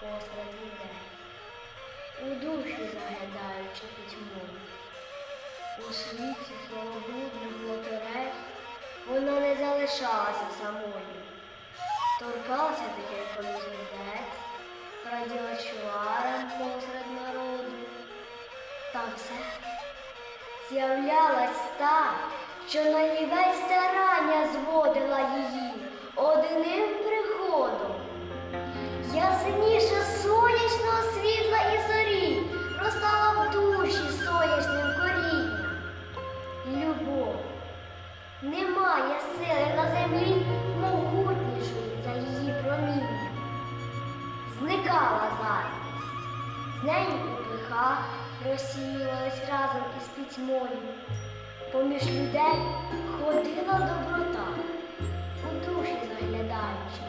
посеред людей, у душі заглядаючи пітьмою. У світі словоблудних лотерей вона не залишалася самою. Торкалася таких колізердець, раділа посеред народу. Та все з'являлась та, що на ній Ясніше сонячного світла і зорі розстала в душі сонячним корінням. Любов. Немає сили на землі могутнішої за її проміння. Зникала зараз. З нею попиха розсіювалась разом із пітьмою. Поміж людей ходила доброта, у душі заглядаючи,